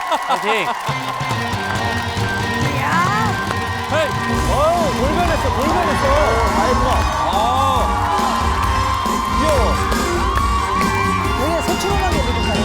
파이팅. 야, 헤이. 어우, 돌변했어, 돌변했어. 아이고. 아. 귀여워. 되게 새초롬하게 입고 가요.